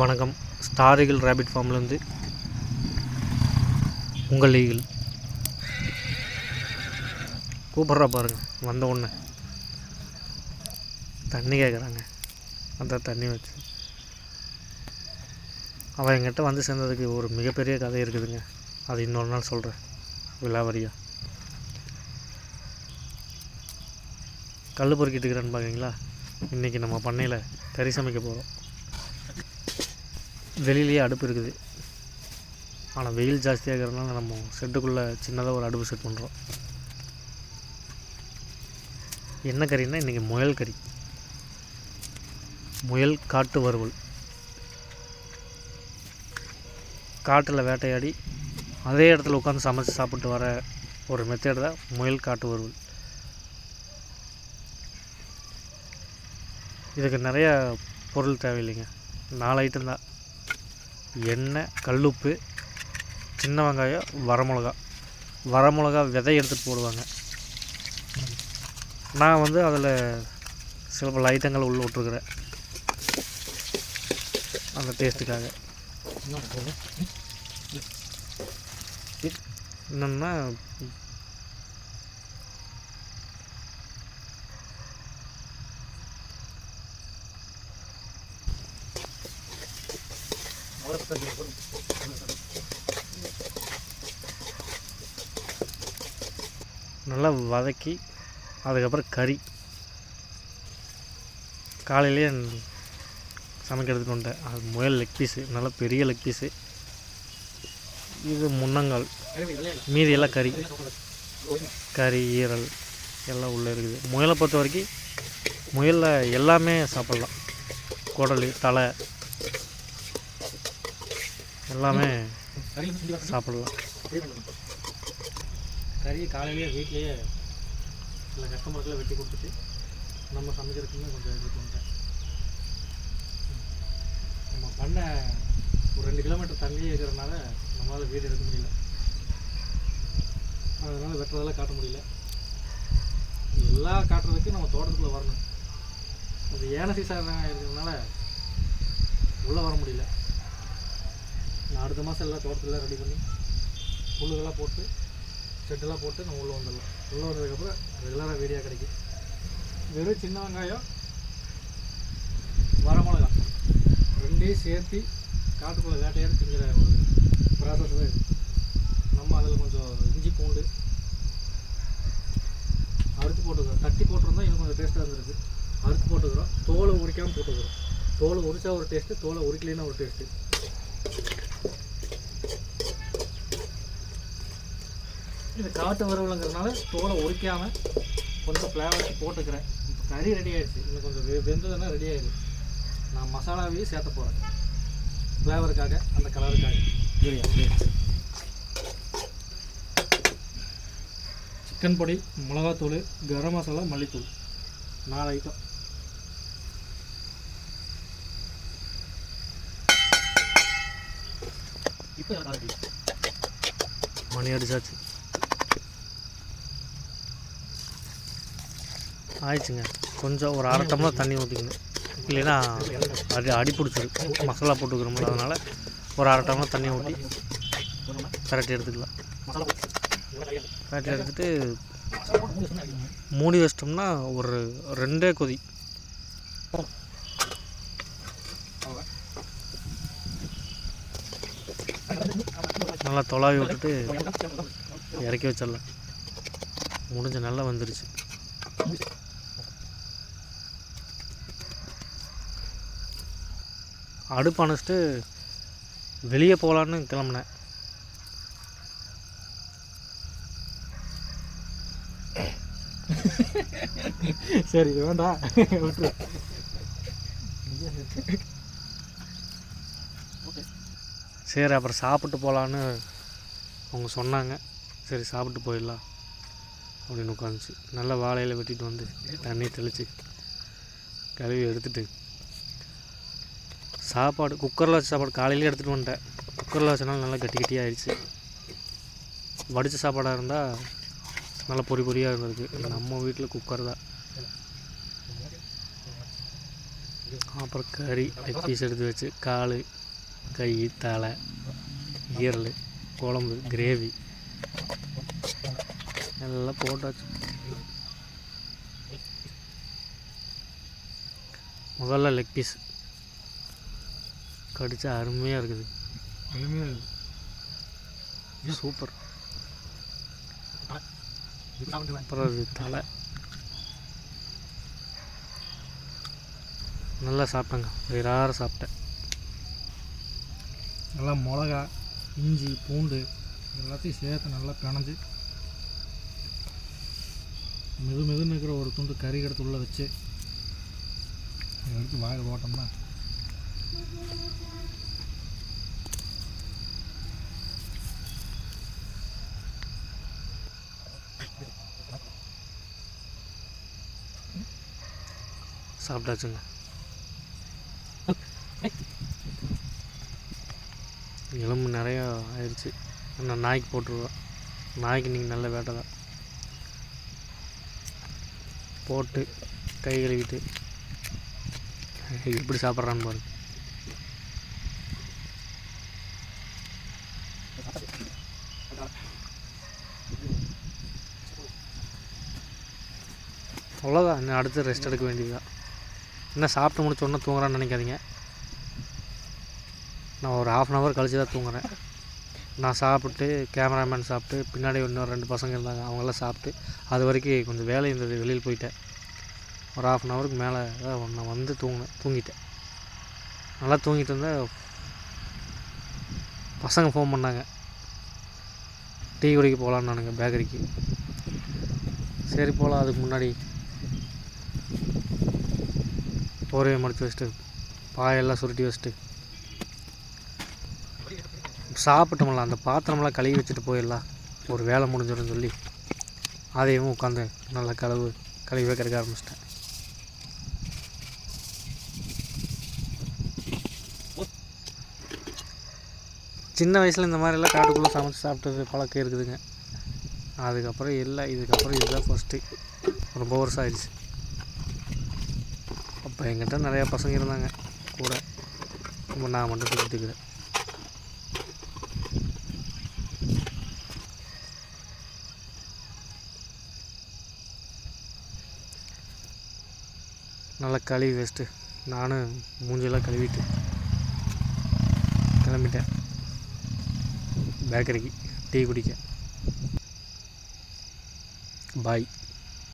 வணக்கம். Star eagle rapid ஃபார்ம்லேருந்து உங்கள் eagle கூப்பிட்றா பாருங்க. வந்த உடனே. தண்ணி கேட்குறாங்க அந்த தண்ணி வச்சு. அவன் எங்கிட்ட வந்து சேர்ந்ததுக்கு ஒரு மிகப்பெரிய கதை இருக்குதுங்க. அது இன்னொரு நாள் சொல்கிறேன் விலாவரியா. கல் பொறுக்கிட்டு இருக்கிறேன்னு பார்க்குறீங்களா இன்றைக்கி நம்ம பண்ணையில் கறி சமைக்க போகிறோம் வெளியிலேயே அடுப்பு இருக்குது. ஆனால் வெயில் ஜாஸ்தியாக இருக்கிறதுனால நம்ம செட்டுக்குள்ளே சின்னதாக ஒரு அடுப்பு செட் பண்ணுறோம் என்ன கறின்னா இன்றைக்கி முயல் கறி. முயல் காட்டு வறுவல். காட்டில் வேட்டையாடி அதே இடத்துல உட்காந்து சமைச்சு சாப்பிட்டு வர ஒரு மெத்தேடு தான் முயல் காட்டு வறுவல். இதுக்கு நிறையா பொருள் தேவையில்லைங்க. நாலு ஐட்டம் தான். எண்ணெய் கல்லுப்பு சின்ன வெங்காயம் வரமிளகா. வரமிளகா விதை எடுத்துகிட்டு போடுவாங்க. நான் வந்து அதில் சில பல ஐட்டங்கள் உள்ள விட்ருக்குறேன் அந்த டேஸ்ட்டுக்காக. என்னென்னா நல்லா வதக்கி அதுக்கப்புறம் கறி. காலையிலேயே சமைக்கிறதுக்கு எடுத்துகிட்டு அது முயல் லெக் பீஸு நல்லா பெரிய லெக் பீஸு இது முன்னங்கால். மீதி எல்லாம் கறி. கறி ஈரல் எல்லாம் உள்ளே இருக்குது. முயலை பொறுத்த வரைக்கும் முயலில் எல்லாமே சாப்பிட்லாம். குடல் தலை எல்லாமே சாப்பிட்லாம். கறி காலையிலேயே வீட்லேயே சில கஸ்டமருக்குலாம் வெட்டி கொடுத்துட்டு நம்ம சமைக்கிறதுக்குமே கொஞ்சம் எடுத்துட்டு வந்துட்டேன் நம்ம பண்ண ஒரு ரெண்டு கிலோமீட்டர் தள்ளி இருக்கிறதுனால நம்மளால் வீடு எடுக்க முடியல. அதனால் வெட்டுறதெல்லாம் காட்ட முடியல. எல்லாம் காட்டுறதுக்கு நம்ம தோட்டத்துக்குள்ளே வரணும். அது ஏன சீசன் இருக்கிறதுனால உள்ளே வர முடியல. நான் அடுத்த மாதம் எல்லாம் தோட்டத்தில் ரெடி பண்ணி புல்லுகள்லாம் போட்டு செட்டெல்லாம் போட்டு நம்ம உள்ளே வந்துடலாம். உள்ளே வந்ததுக்கப்புறம் ரெகுலராக வீடியோ கிடைக்கும். வெறும் சின்ன வெங்காயம் வரமிளகா ரெண்டையும் சேர்த்து காட்டுக்குள்ளே வேட்டையாடி திங்கிற ஒரு ப்ராசஸ் தான் இருக்குது நம்ம அதில் கொஞ்சம் இஞ்சி பூண்டு அறுத்து போட்டுக்கிறோம். தட்டி போட்டிருந்தா இன்னும் கொஞ்சம் டேஸ்ட்டாக இருந்திருக்கு. அறுத்து போட்டுக்கிறோம். தோலை உரிக்காமல் போட்டுக்கிறோம். தோலை உரிச்சா ஒரு டேஸ்ட்டு தோலை உரிக்கலைன்னா ஒரு டேஸ்ட்டு இது காட்டு வரவுலங்கிறதுனால தோலை உரிக்காமல் கொஞ்சம் ஃப்ளேவர்ஸ் போட்டுக்கிறேன். இப்போ கறி ரெடி ஆகிடுச்சு இன்னும் கொஞ்சம் வெ வெந்ததுன்னா ரெடி ஆகிடுது நான் மசாலாவையும் சேர்த்த போகிறேன் ஃப்ளேவருக்காக அந்த கலருக்காக சரியா சிக்கன் பொடி மிளகாத்தூள் கரம் மசாலா மல்லித்தூள். நாலு ஐட்டம் இப்போ மணி அடிச்சாச்சு. ஆயிடுச்சுங்க. கொஞ்சம் ஒரு அரை டம்ளர் தண்ணி ஊற்றிக்கணும் இல்லைன்னா அடி அடி பிடிச்சிருக்கு மசாலா போட்டுக்கிறோம்ல அதனால் ஒரு அரை டம்ளர் தண்ணி ஊற்றி கரெக்ட் எடுத்துக்கலாம். கரெக்ட் எடுத்துட்டு மூடி வச்சிட்டோம்னா ஒரு ரெண்டே கொதி. நல்லா தொலாவி விட்டுட்டு இறக்கி வச்சிடலாம். முடிஞ்ச நல்லா வந்துருச்சு. அடுப்பு அணைச்சிட்டு வெளியே போகலான்னு கிளம்புனேன். சரி வேண்டாம் விட்டுரு சரி அப்புறம் சாப்பிட்டு போகலான்னு அவங்க சொன்னாங்க. சரி சாப்பிட்டு போயிடலாம் அப்படின்னு உட்காந்துச்சு. நல்லா வாழையில வெட்டிட்டு வந்து தண்ணி தெளித்து கழுவி எடுத்துட்டு சாப்பாடு குக்கரில் வச்ச சாப்பாடு காலையிலே எடுத்துகிட்டு வந்துட்டேன். குக்கரில் வச்சனால நல்லா கட்டி கட்டியாக ஆயிடுச்சு. வடித்த சாப்பாடாக இருந்தால் நல்லா பொறி பொறியாக இருந்திருக்கு. நம்ம வீட்டில் குக்கர் தான். அப்புறம் கறி லெக் பீஸ் எடுத்து வச்சு கால் கை தலை ஈரல் குழம்பு கிரேவி எல்லாம் போட்டாச்சு. முதல்ல லெக் பீஸ் கடிச்சா அருமையாக இருக்குது. எளிமையாக இருக்குது. சூப்பர். இது தலை. நல்லா சாப்பிட்டேங்க. வயிறார சாப்பிட்டேன். நல்லா மிளகா இஞ்சி பூண்டு எல்லாத்தையும் சேர்த்து நல்லா பிணைஞ்சு மெது மெதுன்னு இருக்கிற ஒரு துண்டு கறி எடுத்து உள்ளே வச்சு எடுத்து வாயில் போட்டோம்னா சாப்பிட்டாச்சுங்க. எலும்பு நிறையா ஆயிடுச்சு. நான் நாய்க்கு போட்டுருவேன் நாய்க்கு நீங்கள் நல்ல வேட்டை தான். போட்டு கை கழுவிட்டு எப்படி சாப்பிட்றான்னு பாருங்க. அவ்வளோதான் இன்னும் அடுத்து ரெஸ்ட் எடுக்க வேண்டியதுதான். என்ன சாப்பிட்டு முடிச்ச உடனே தூங்குறான்னு நினைக்காதீங்க. நான் ஒரு ஆஃப் அன் ஹவர் கழிச்சு தான் தூங்குறேன். நான் சாப்பிட்டு கேமராமேன் சாப்பிட்டு பின்னாடி இன்னும் ரெண்டு பசங்க இருந்தாங்க அவங்களாம் சாப்பிட்டு அது வரைக்கும் கொஞ்சம் வேலை இருந்தது வெளியில் போயிட்டேன். ஒரு ஆஃப் அன் ஹவருக்கு மேலே தான் நான் வந்து தூங்கினேன் தூங்கிட்டேன். நல்லா தூங்கிட்டு இருந்தேன். பசங்க ஃபோன் பண்ணாங்க. டீ குடிக்க போகலான்னு நானுங்க பேக்கரிக்கு சரி போகலாம் அதுக்கு முன்னாடி போரையை மடித்து வச்சுட்டு பாயெல்லாம் சுருட்டி வச்சுட்டு. சாப்பிட்டோம்ல அந்த பாத்திரமெல்லாம் கழுவி வச்சுட்டு போயிடலாம். ஒரு வேலை முடிஞ்சிடும் சொல்லி. அதையும் உட்காந்து நல்லா கழுவு கழுவி வைக்கிறதுக்கு ஆரம்பிச்சிட்டேன். சின்ன வயசில் இந்த மாதிரிலாம் காட்டுக்குள்ளே சமைச்சு சாப்பிட்டது பழக்கம் இருக்குதுங்க. அதுக்கப்புறம் இல்லை இதுக்கப்புறம் இதுதான் ஃபஸ்ட்டு ரொம்ப வருஷம் ஆயிடுச்சு. அப்போ எங்கிட்ட நிறையா பசங்க இருந்தாங்க. கூட. இப்போ நான் மட்டும் சுற்றிக்கிறேன் நல்லா கழுவி வச்சுட்டு நானும் மூஞ்செல்லாம் கழுவிட்டு கிளம்பிட்டேன். பேக்கரிக்கு டீ குடிக்க. பாய்